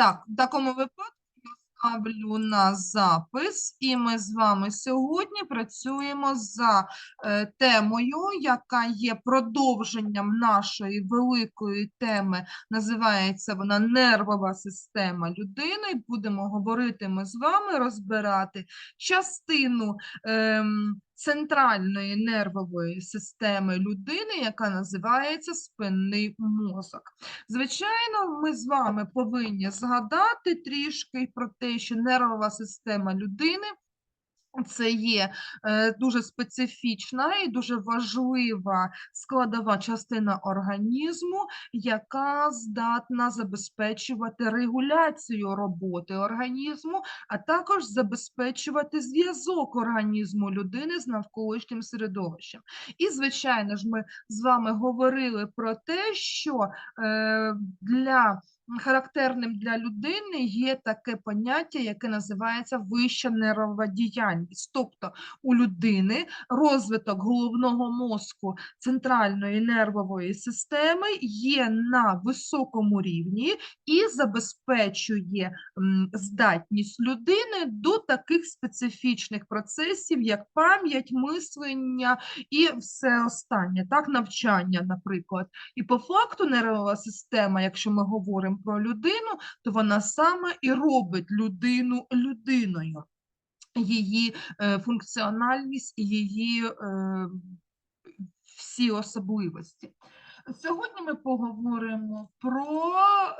Так, в такому випадку я ставлю на запис, і ми з вами сьогодні працюємо за е, темою, яка є продовженням нашої великої теми. Називається вона нервова система людини. Будемо говорити ми з вами, розбирати частину ем, центральної нервової системи людини, яка називається спинний мозок. Звичайно, ми з вами повинні згадати трішки про те, що нервова система людини це є е, дуже специфічна і дуже важлива складова частина організму, яка здатна забезпечувати регуляцію роботи організму, а також забезпечувати зв'язок організму людини з навколишнім середовищем. І, звичайно ж, ми з вами говорили про те, що е, для характерним для людини є таке поняття, яке називається вища нервова діяльність. Тобто у людини розвиток головного мозку центральної нервової системи є на високому рівні і забезпечує здатність людини до таких специфічних процесів, як пам'ять, мислення і все останнє, так, навчання, наприклад. І по факту нервова система, якщо ми говоримо про людину, то вона саме і робить людину людиною. Її е, функціональність її е, всі особливості. Сьогодні ми поговоримо про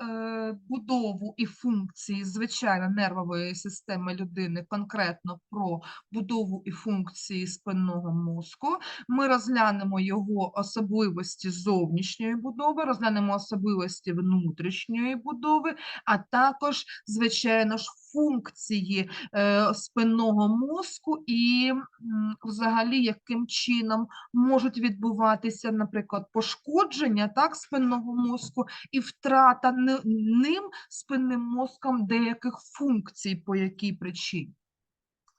е, будову і функції, звичайно, нервової системи людини, конкретно про будову і функції спинного мозку. Ми розглянемо його особливості зовнішньої будови, розглянемо особливості внутрішньої будови, а також, звичайно ж, функції е, спинного мозку і взагалі яким чином можуть відбуватися, наприклад, пошкодження так, спинного мозку і втрата ним спинним мозком деяких функцій, по якій причині.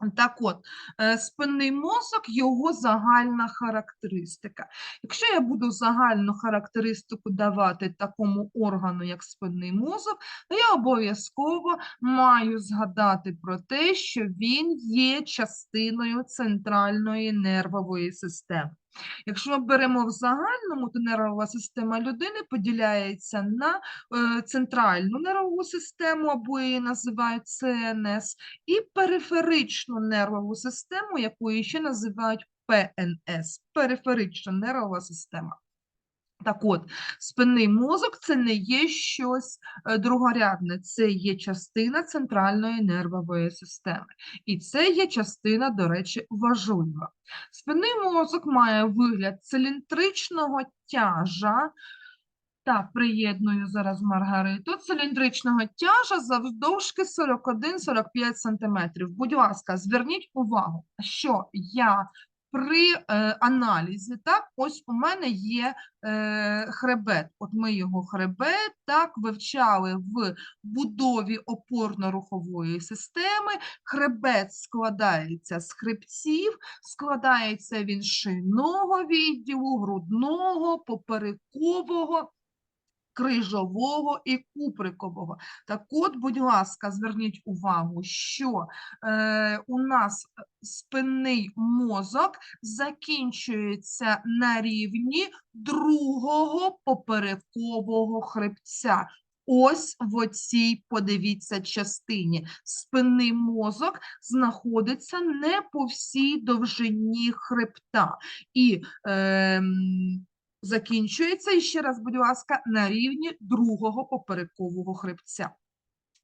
Так от, е, спинний мозок, його загальна характеристика. Якщо я буду загальну характеристику давати такому органу, як спинний мозок, то я обов'язково маю згадати про те, що він є частиною центральної нервової системи. Якщо ми беремо в загальному, то нервова система людини поділяється на е, центральну нервову систему, або її називають ЦНС, і периферичну нервову систему, яку ще називають ПНС периферична нервова система. Так от, спинний мозок це не є щось е, другорядне, це є частина центральної нервової системи. І це є частина, до речі, важлива. Спинний мозок має вигляд циліндричного тяжа. Так, приєдную зараз Маргариту. Циліндричного тяжа завдовжки 41-45 см. Будь ласка, зверніть увагу, що я при е, аналізі, так, ось у мене є е, хребет. От ми його хребет так вивчали в будові опорно-рухової системи. Хребет складається з хребців, складається він шийного відділу, грудного, поперекового крижового і куприкового. Так от, будь ласка, зверніть увагу, що е, у нас спинний мозок закінчується на рівні другого поперекового хребця. Ось в оцій, подивіться, частині. Спинний мозок знаходиться не по всій довжині хребта. І ем, закінчується, і ще раз, будь ласка, на рівні другого поперекового хребця.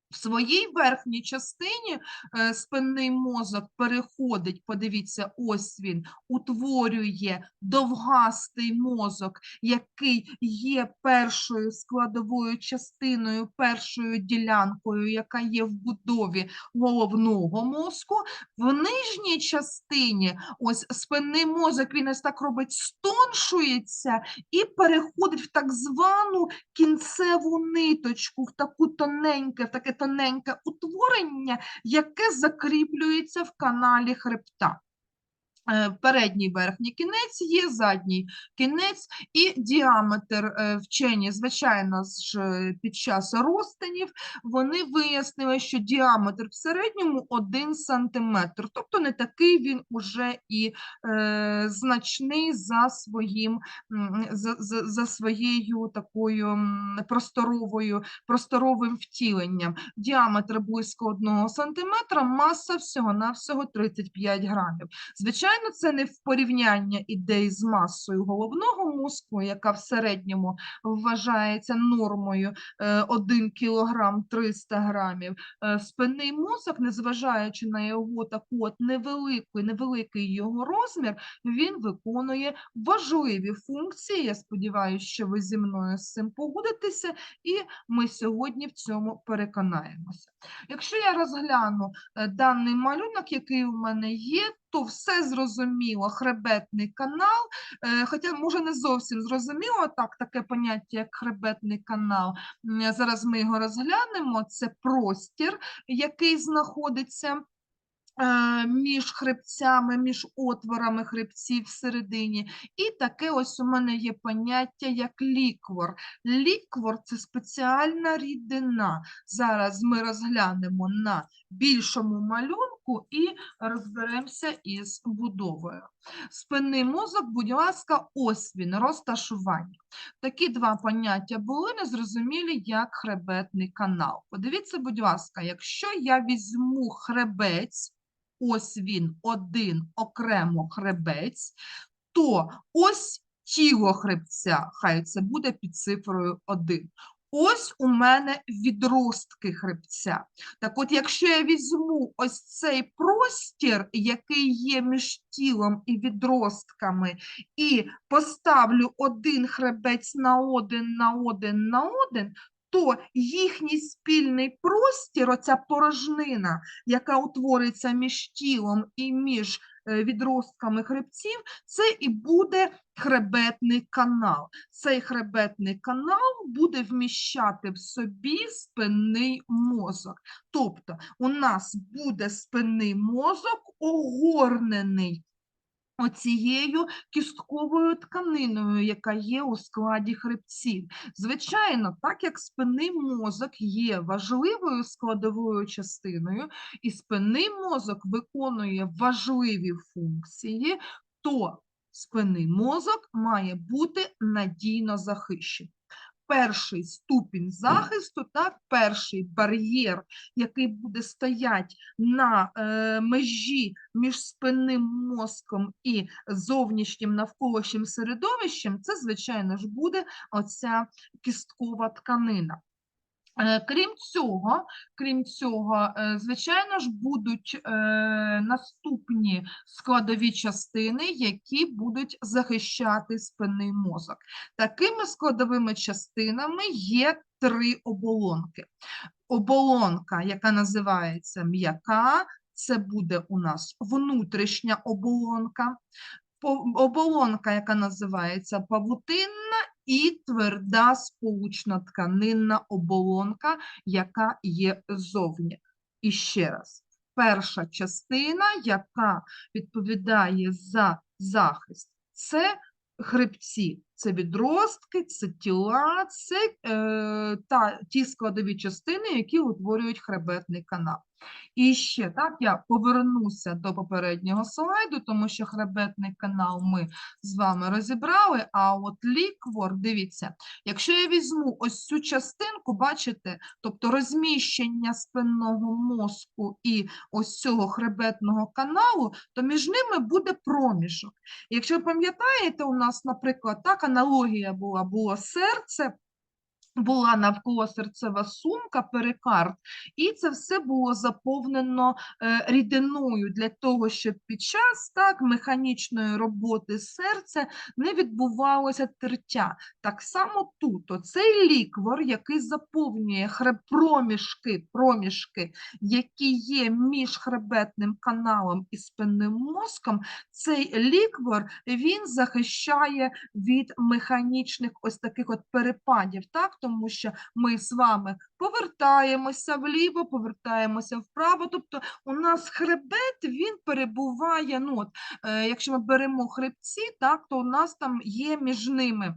В своїй верхній частині е, спинний мозок переходить, подивіться, ось він, утворює довгастий мозок, який є першою складовою частиною, першою ділянкою, яка є в будові головного мозку. В нижній частині ось спинний мозок, він ось так робить, стоншується і переходить в так звану кінцеву ниточку, в таку тоненьке, в таке тоненьке утворення, яке закріплюється в каналі хребта. Е, передній верхній кінець є, задній кінець і діаметр е, вчені, звичайно, ж е, під час розтинів вони вияснили, що діаметр в середньому 1 см, тобто не такий він уже і е, значний за своїм за, за, за своєю такою просторовою просторовим втіленням. Діаметр близько 1 см, маса всього-навсього 35 грамів. Звичайно, це не в порівняння ідей з масою головного мозку, яка в середньому вважається нормою е, 1 кг 300 грамів. Е, Спинний мозок, незважаючи на його таку от невеликий, невеликий його розмір, він виконує важливі функції. Я сподіваюся, що ви зі мною з цим погодитеся, і ми сьогодні в цьому переконаємося. Якщо я розгляну е, даний малюнок, який у мене є, то все зрозуміло, хребетний канал, е, хоча може не зовсім зрозуміло так, таке поняття, як хребетний канал. Зараз ми його розглянемо. Це простір, який знаходиться е, між хребцями, між отворами хребців всередині. І таке ось у мене є поняття як ліквор. Ліквор це спеціальна рідина. Зараз ми розглянемо на більшому малюнку і розберемося із будовою. Спинний мозок, будь ласка, ось він, розташування. Такі два поняття були незрозумілі, як хребетний канал. Подивіться, будь ласка, якщо я візьму хребець, ось він один окремо хребець, то ось тіло хребця, хай це буде під цифрою 1. Ось у мене відростки хребця. Так от, якщо я візьму ось цей простір, який є між тілом і відростками, і поставлю один хребець на один, на один, на один, то їхній спільний простір, оця порожнина, яка утвориться між тілом і між відростками хребців, це і буде хребетний канал. Цей хребетний канал буде вміщати в собі спинний мозок. Тобто у нас буде спинний мозок огорнений оцією кістковою тканиною, яка є у складі хребців. Звичайно, так як спинний мозок є важливою складовою частиною, і спинний мозок виконує важливі функції, то спинний мозок має бути надійно захищений. Перший ступінь захисту, так, перший бар'єр, який буде стояти на е, межі між спинним мозком і зовнішнім навколишнім середовищем, це, звичайно ж, буде оця кісткова тканина. Е, Крім цього, крім цього, е, звичайно ж, будуть е, наступні складові частини, які будуть захищати спинний мозок. Такими складовими частинами є три оболонки. Оболонка, яка називається м'яка, це буде у нас внутрішня оболонка, оболонка, яка називається павутинна, і тверда сполучна тканинна оболонка, яка є ззовні. І ще раз, перша частина, яка відповідає за захист, це хребці, це відростки, це тіла, це е, та, ті складові частини, які утворюють хребетний канал. І ще так, я повернуся до попереднього слайду, тому що хребетний канал ми з вами розібрали, а от ліквор, дивіться, якщо я візьму ось цю частинку, бачите, тобто розміщення спинного мозку і ось цього хребетного каналу, то між ними буде проміжок. Якщо пам'ятаєте, у нас, наприклад, так аналогія була, було серце, була навколо серцева сумка, перикард, і це все було заповнено е, рідиною для того, щоб під час так, механічної роботи серця не відбувалося тертя. Так само тут оцей ліквор, який заповнює проміжки, проміжки, які є між хребетним каналом і спинним мозком, цей ліквор він захищає від механічних ось таких от перепадів. Так? Тому що ми з вами повертаємося вліво, повертаємося вправо. Тобто у нас хребет він перебуває. Ну, от, е, якщо ми беремо хребці, так, то у нас там є між ними.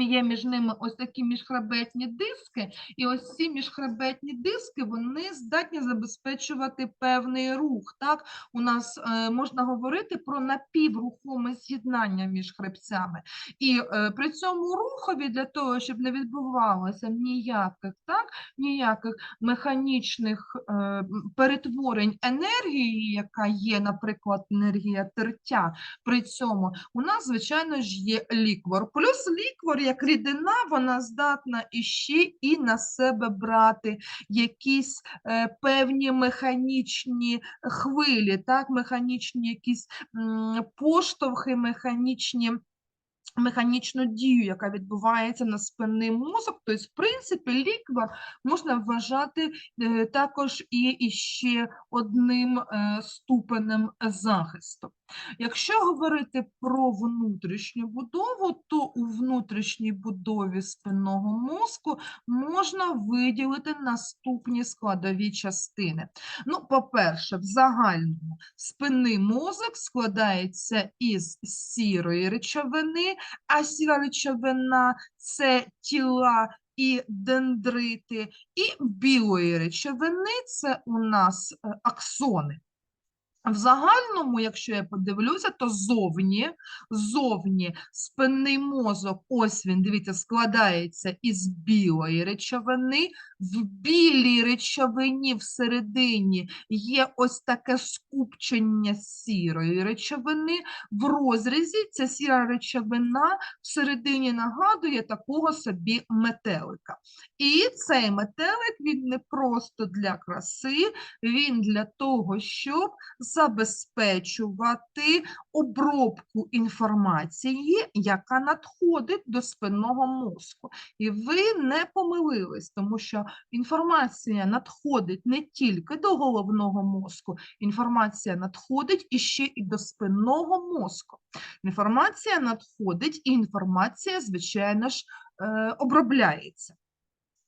Є між ними ось такі міжхребетні диски, і ось ці міжхребетні диски вони здатні забезпечувати певний рух. Так, у нас е, можна говорити про напіврухоме з'єднання між хребцями. І е, при цьому рухові для того, щоб не відбувалося ніяких так, ніяких механічних е, перетворень енергії, яка є, наприклад, енергія тертя, при цьому у нас, звичайно ж, є ліквор. Плюс ліквор, як рідина, вона здатна іще і на себе брати якісь е, певні механічні хвилі, так, механічні якісь м, поштовхи, механічні. Механічну дію, яка відбувається на спинний мозок, тобто, в принципі, ліквор можна вважати е, також і іще одним е, ступенем захисту. Якщо говорити про внутрішню будову, то у внутрішній будові спинного мозку можна виділити наступні складові частини. Ну, по-перше, в загальному спинний мозок складається із сірої речовини, а сіра речовина це тіла і дендрити, і білої речовини це у нас е, аксони. В загальному, якщо я подивлюся, то зовні, зовні спинний мозок, ось він, дивіться, складається із білої речовини. В білій речовині всередині є ось таке скупчення сірої речовини. В розрізі ця сіра речовина всередині нагадує такого собі метелика. І цей метелик, він не просто для краси, він для того, щоб забезпечувати обробку інформації, яка надходить до спинного мозку. І ви не помилились, тому що інформація надходить не тільки до головного мозку, інформація надходить іще і до спинного мозку. Інформація надходить, і інформація, звичайно ж, е, обробляється.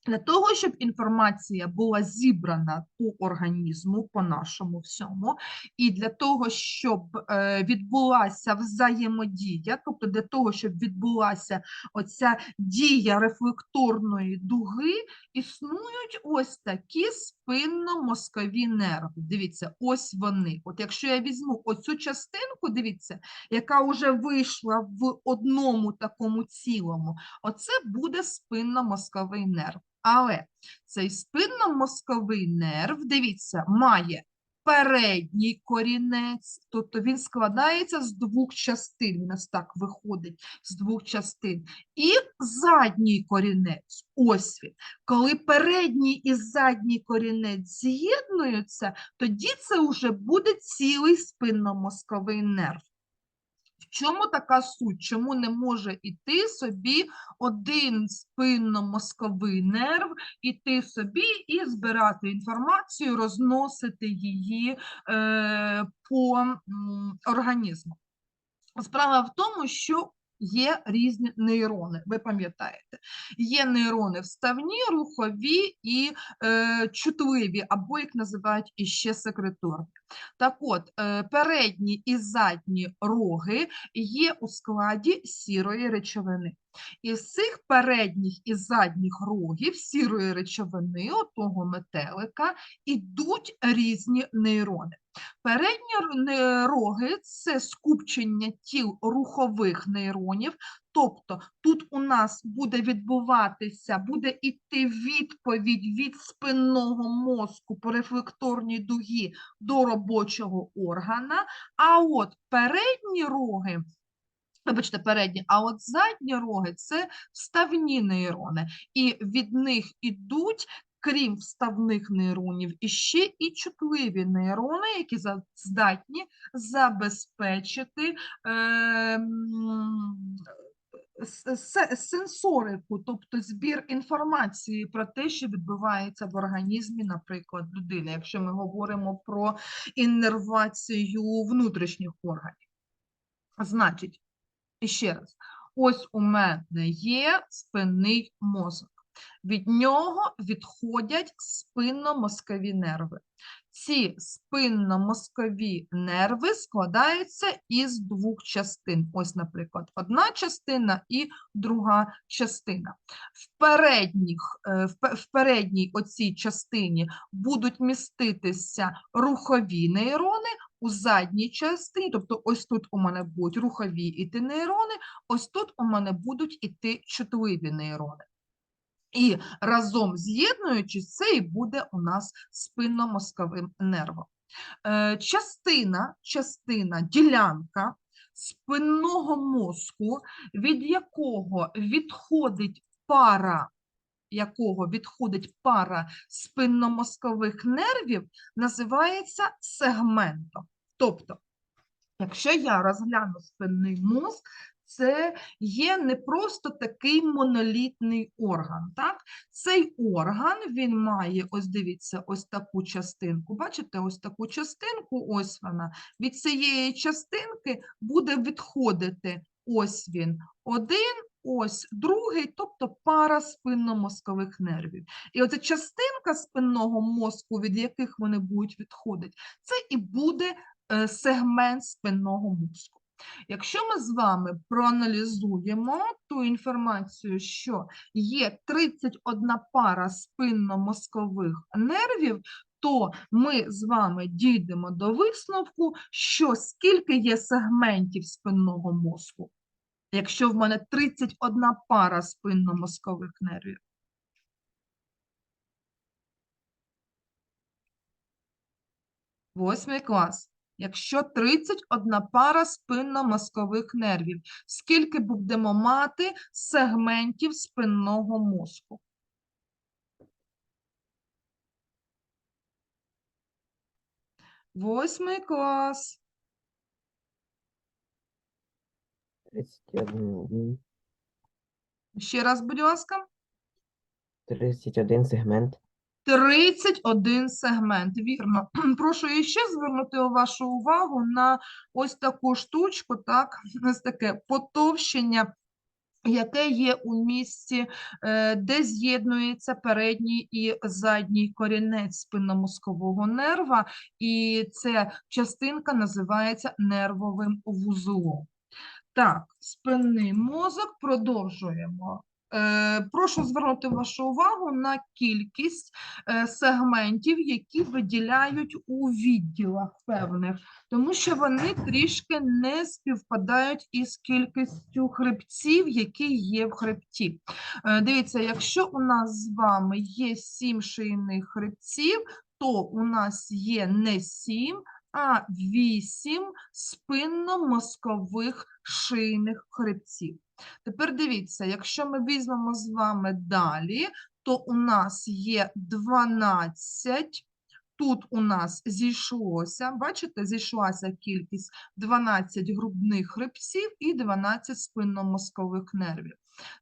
Для того, щоб інформація була зібрана по організму, по нашому всьому, і для того, щоб е, відбулася взаємодія, тобто для того, щоб відбулася оця дія рефлекторної дуги, існують ось такі спинномозкові нерви. Дивіться, ось вони. От якщо я візьму оцю частинку, дивіться, яка вже вийшла в одному такому цілому, оце буде спинномозковий нерв. Але цей спинномозковий нерв, дивіться, має передній корінець, тобто він складається з двох частин, у нас так виходить з двох частин, і задній корінець, ось він. Коли передній і задній корінець з'єднуються, тоді це вже буде цілий спинномозковий нерв. Чому така суть? Чому не може іти собі один спинно-мозковий нерв, іти собі і збирати інформацію, розносити її е, по організму? Справа в тому, що є різні нейрони, ви пам'ятаєте. Є нейрони вставні, рухові і е, чутливі, або їх називають іще секреторні. Так от, е, передні і задні роги є у складі сірої речовини. Із цих передніх і задніх рогів сірої речовини, отого метелика, ідуть різні нейрони. Передні роги це скупчення тіл рухових нейронів, тобто тут у нас буде відбуватися, буде йти відповідь від спинного мозку по рефлекторній дугі до робочого органа, а от передні роги. Вибачте, передні, а от задні роги це вставні нейрони, і від них ідуть крім вставних нейронів, іще і чутливі нейрони, які здатні забезпечити се- сенсорику, тобто збір інформації про те, що відбувається в організмі, наприклад, людини, якщо ми говоримо про іннервацію внутрішніх органів. Значить, ще раз, ось у мене є спинний мозок. Від нього відходять спинномозкові нерви. Ці спинномозкові нерви складаються із двох частин. Ось, наприклад, одна частина і друга частина. В, передніх, е, в передній оцій частині будуть міститися рухові нейрони, у задній частині, тобто ось тут у мене будуть рухові іти нейрони, ось тут у мене будуть іти чутливі нейрони. І разом з'єднуючись, це і буде у нас спинномозковим нервом. Е, частина, частина, ділянка спинного мозку, від якого відходить пара, якого відходить пара спинномозкових нервів, називається сегментом. Тобто, якщо я розгляну спинний мозк, це є не просто такий монолітний орган. Так? Цей орган він має, ось дивіться, ось таку частинку. Бачите, ось таку частинку, ось вона. Від цієї частинки буде відходити ось він один, ось другий, тобто пара спинномозкових нервів. І оця частинка спинного мозку, від яких вони будуть відходити, це і буде сегмент спинного мозку. Якщо ми з вами проаналізуємо ту інформацію, що є 31 пара спинномозкових нервів, то ми з вами дійдемо до висновку, що скільки є сегментів спинного мозку, якщо в мене 31 пара спинномозкових нервів. Восьмий клас. Якщо 31 пара спинномозкових нервів, скільки будемо мати сегментів спинного мозку? Восьмий клас. 31, Ще раз, будь ласка. 31 сегмент. 31 сегмент, вірно. Прошу ще звернути вашу увагу на ось таку штучку, так, ось таке потовщення, яке є у місці, е, де з'єднується передній і задній корінець спинномозкового нерва, і ця частинка називається нервовим вузлом. Так, спинний мозок, продовжуємо. Е, Прошу звернути вашу увагу на кількість е, сегментів, які виділяють у відділах певних, тому що вони трішки не співпадають із кількістю хребців, які є в хребті. Е, Дивіться, якщо у нас з вами є сім шийних хребців, то у нас є не сім, а вісім спинномозкових шийних хребців. Тепер дивіться, якщо ми візьмемо з вами далі, то у нас є 12, тут у нас зійшлося, бачите, зійшлася кількість 12 грудних хребців і 12 спинномозкових нервів.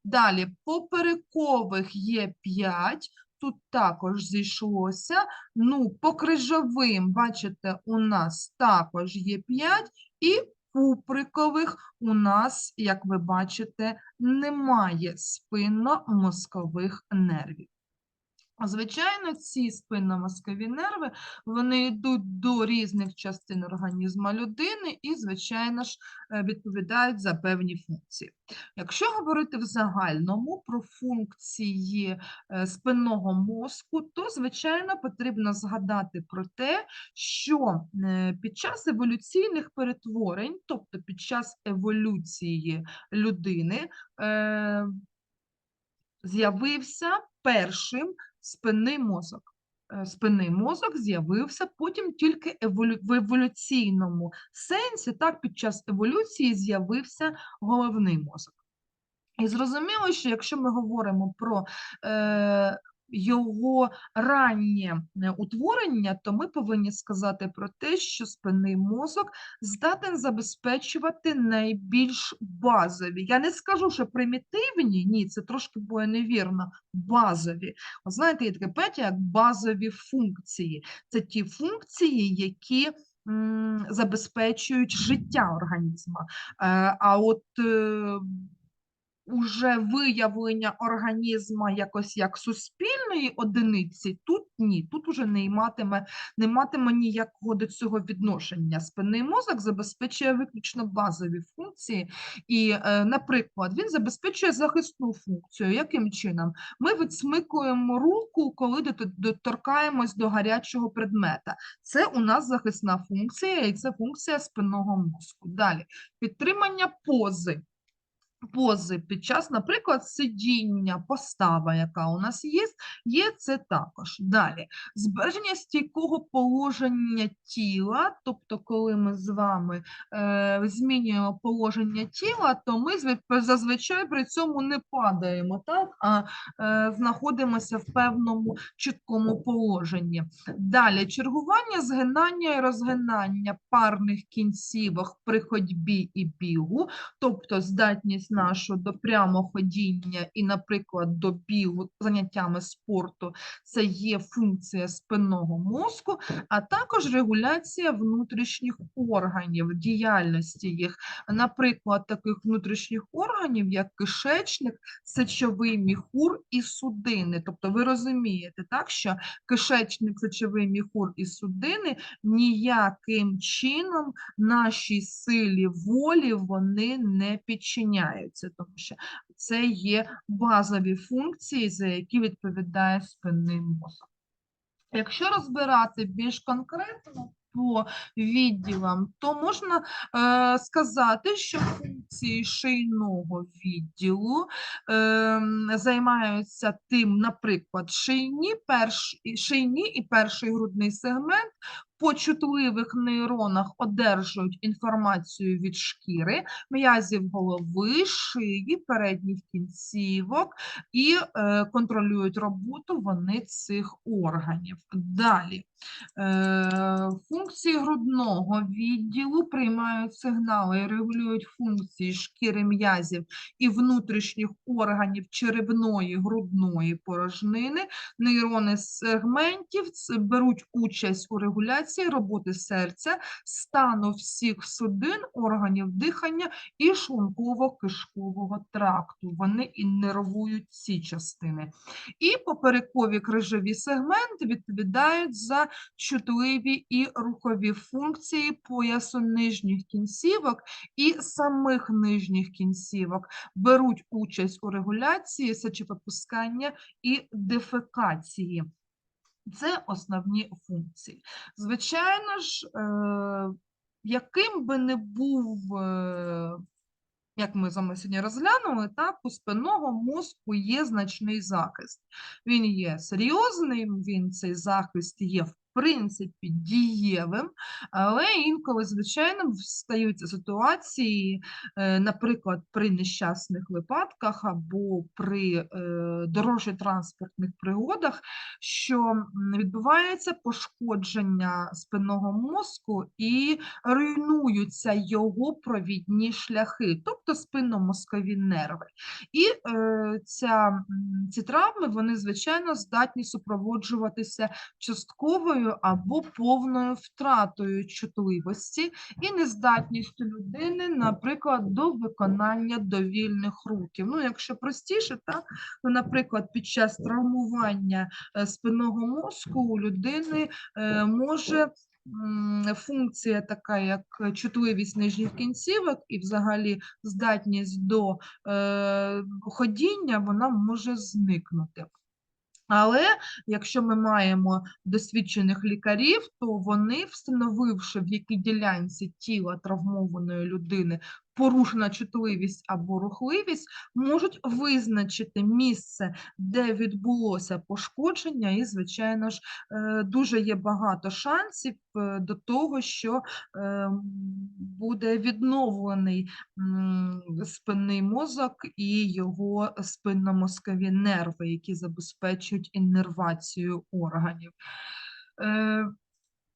Далі поперекових є 5, тут також зійшлося. Ну, по крижовим, бачите, у нас також є 5, і куприкових у нас, як ви бачите, немає спинно-мозкових нервів. Звичайно, ці спинномозкові нерви, вони йдуть до різних частин організму людини і, звичайно ж, е, відповідають за певні функції. Якщо говорити в загальному про функції е, спинного мозку, то, звичайно, потрібно згадати про те, що е, під час еволюційних перетворень, тобто під час еволюції людини, з'явився першим спинний мозок. Е, Спинний мозок з'явився потім тільки еволю... в еволюційному сенсі, так, під час еволюції з'явився головний мозок. І зрозуміло, що якщо ми говоримо про е, його раннє е, утворення, то ми повинні сказати про те, що спинний мозок здатен забезпечувати найбільш базові. Я не скажу, що примітивні, ні, це трошки буде невірно, базові. От знаєте, є таке поняття, як базові функції. Це ті функції, які забезпечують життя організму. Е, а от е, уже виявлення організма якось як суспільної одиниці, тут ні, тут уже не матиме, не матиме ніякого до цього відношення. Спинний мозок забезпечує виключно базові функції, і, е, наприклад, він забезпечує захисну функцію. Яким чином? Ми відсмикуємо руку, коли дот- доторкаємось до гарячого предмета. Це у нас захисна функція, і це функція спинного мозку. Далі підтримання пози. Пози під час, наприклад, сидіння, постава, яка у нас є, є це також. Далі збереження стійкого положення тіла, тобто, коли ми з вами е, змінюємо положення тіла, то ми зазвичай при цьому не падаємо, так, а е, знаходимося в певному чіткому положенні. Далі чергування, згинання і розгинання парних кінцівок при ходьбі і бігу, тобто здатність нашу до прямоходіння і, наприклад, до бігу заняттями спорту, це є функція спинного мозку, а також регуляція внутрішніх органів, діяльності їх. Наприклад, таких внутрішніх органів, як кишечник, сечовий міхур і судини. Тобто ви розумієте, так, що кишечник, сечовий міхур і судини ніяким чином нашій силі волі вони не підчиняються, тому що це є базові функції, за які відповідає спинний мозок. Якщо розбирати більш конкретно по відділам, то можна е, сказати, що функції шийного відділу ем, займаються тим, наприклад, шийні, перш, шийні і перший грудний сегмент по чутливих нейронах одержують інформацію від шкіри, м'язів голови, шиї, передніх кінцівок і е, контролюють роботу вони цих органів. Далі. Е, Функції грудного відділу приймають сигнали і регулюють функції шкіри м'язів і внутрішніх органів черевної грудної порожнини. Нейрони сегментів беруть участь у регуляції роботи серця, стану всіх судин, органів дихання і шлунково-кишкового тракту. Вони іннервують ці частини. І поперекові крижові сегменти відповідають за чутливі і рухові функції поясу нижніх кінцівок і самих нижніх кінцівок, беруть участь у регуляції сечовипускання і дефекації. Це основні функції. Звичайно ж, е, яким би не був, е, як ми з вами сьогодні розглянули, так, у спинного мозку є значний захист. Він є серйозним, він цей захист є в принципі дієвим, але інколи, звичайно, стаються ситуації, е, наприклад, при нещасних випадках або при е, дорожньо-транспортних пригодах, що відбувається пошкодження спинного мозку і руйнуються його провідні шляхи, тобто спинномозкові нерви. І е, ця, ці травми, вони, звичайно, здатні супроводжуватися частковою або повною втратою чутливості і нездатністю людини, наприклад, до виконання довільних рухів. Ну, якщо простіше, так, то, наприклад, під час травмування е, спинного мозку у людини е, може функція така, як чутливість нижніх кінцівок і взагалі здатність до е, ходіння, вона може зникнути. Але якщо ми маємо досвідчених лікарів, то вони, встановивши, в якій ділянці тіла травмованої людини порушена чутливість або рухливість, можуть визначити місце, де відбулося пошкодження, і, звичайно ж, е, дуже є багато шансів е, до того, що е, буде відновлений спинний мозок і його спинномозкові нерви, які забезпечують іннервацію органів.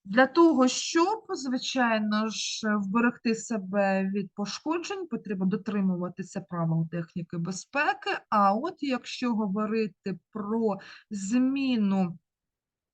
Е, Для того, щоб, звичайно ж, вберегти себе від пошкоджень, потрібно дотримуватися правил техніки безпеки. А от якщо говорити про зміну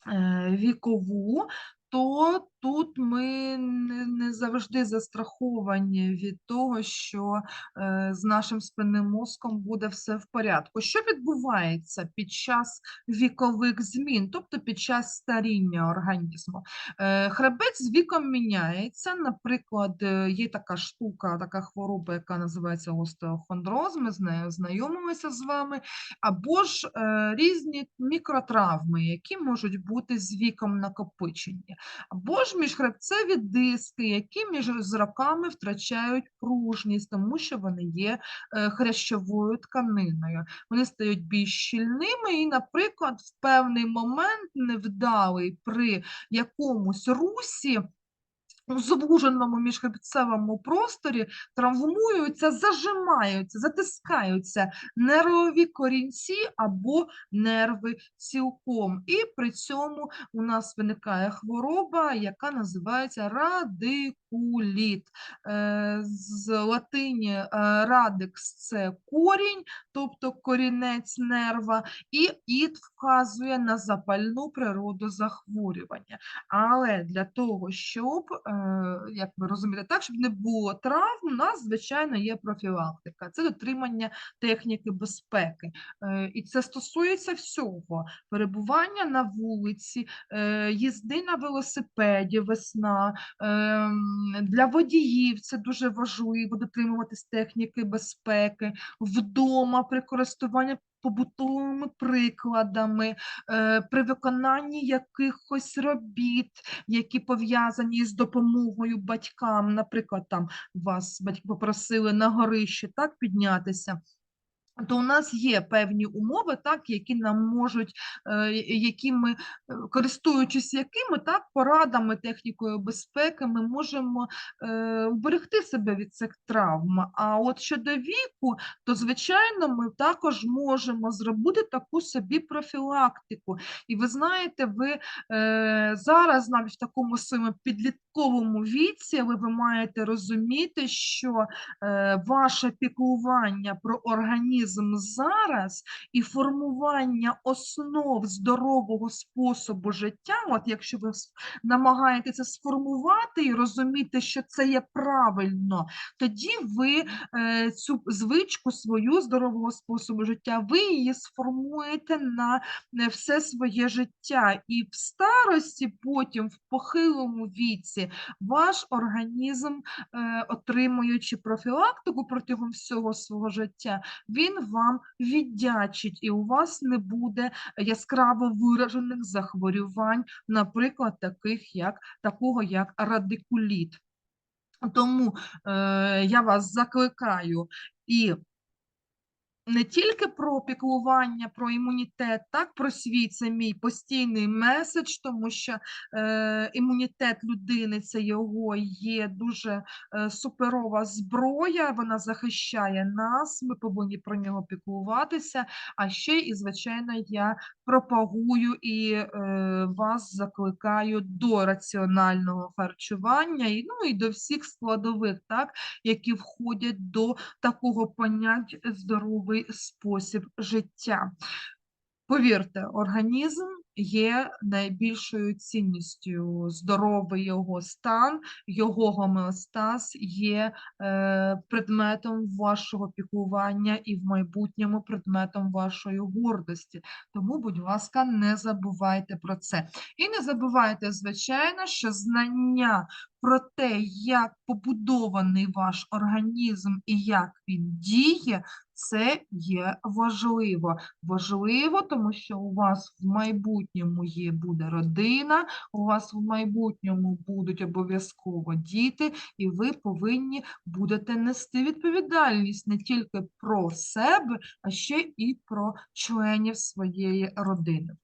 е, вікову, то тут ми не, завжди застраховані від того, що е, з нашим спинним мозком буде все в порядку. Що відбувається під час вікових змін, тобто під час старіння організму? Е, Хребет з віком міняється. Наприклад, е, є така штука, така хвороба, яка називається остеохондроз. Ми з нею знайомимося з вами, або ж різні мікротравми, які можуть бути з віком накопичені, або ж міжхребцеві диски, які між зраками втрачають пружність, тому що вони є е, хрящовою тканиною. Вони стають більш щільними, і, наприклад, в певний момент невдалий при якомусь русі. У звуженому міжхребцевому просторі травмуються, зажимаються, затискаються нервові корінці або нерви цілком. І при цьому у нас виникає хвороба, яка називається радикуліт. Е, З латині е, радикс це корінь, тобто корінець нерва, і іт вказує на запальну природу захворювання. Але для того, щоб, е, як ви розумієте, так, щоб не було травм, у нас, звичайно, є профілактика. Це дотримання техніки безпеки. І це стосується всього: перебування на вулиці, їзди на велосипеді, весна. Для водіїв це дуже важливо дотримуватись техніки безпеки, вдома при користуванні побутовими прикладами, е, при виконанні якихось робіт, які пов'язані з допомогою батькам. Наприклад, там вас батьки попросили на горище так піднятися. То у нас є певні умови, так, які нам можуть, е, які е, користуючись якими так, порадами, технікою безпеки, ми можемо е, уберегти себе від цих травм. А от щодо віку, то звичайно ми також можемо зробити таку собі профілактику. І ви знаєте, ви зараз навіть в такому своєму підлітковому віці, ви, ви маєте розуміти, що ваше піклування про організм зараз і формування основ здорового способу життя, от якщо ви намагаєтеся сформувати і розуміти, що це є правильно, тоді ви е, цю звичку свою здорового способу життя, ви її сформуєте на все своє життя. І в старості, потім в похилому віці, ваш організм, е, отримуючи профілактику протягом всього свого життя, він вам віддячить, і у вас не буде яскраво виражених захворювань, наприклад, таких як, такого як радикуліт. Тому е, я вас закликаю і не тільки про піклування, про імунітет, так, про свій це мій постійний меседж, тому що е, імунітет людини це його є дуже е, суперова зброя, вона захищає нас, ми повинні про нього піклуватися. А ще і, звичайно, я пропагую і е, вас закликаю до раціонального харчування, і, ну, і до всіх складових, так, які входять до такого поняття здоровий спосіб життя. Повірте, організм є найбільшою цінністю. Здоровий його стан, його гомеостаз є е, предметом вашого піклування і в майбутньому предметом вашої гордості. Тому, будь ласка, не забувайте про це. І не забувайте, звичайно, що знання про те, як побудований ваш організм і як він діє, це є важливо. Важливо, тому що у вас в майбутньому є буде родина, у вас в майбутньому будуть обов'язково діти, і ви повинні будете нести відповідальність не тільки про себе, а ще і про членів своєї родини.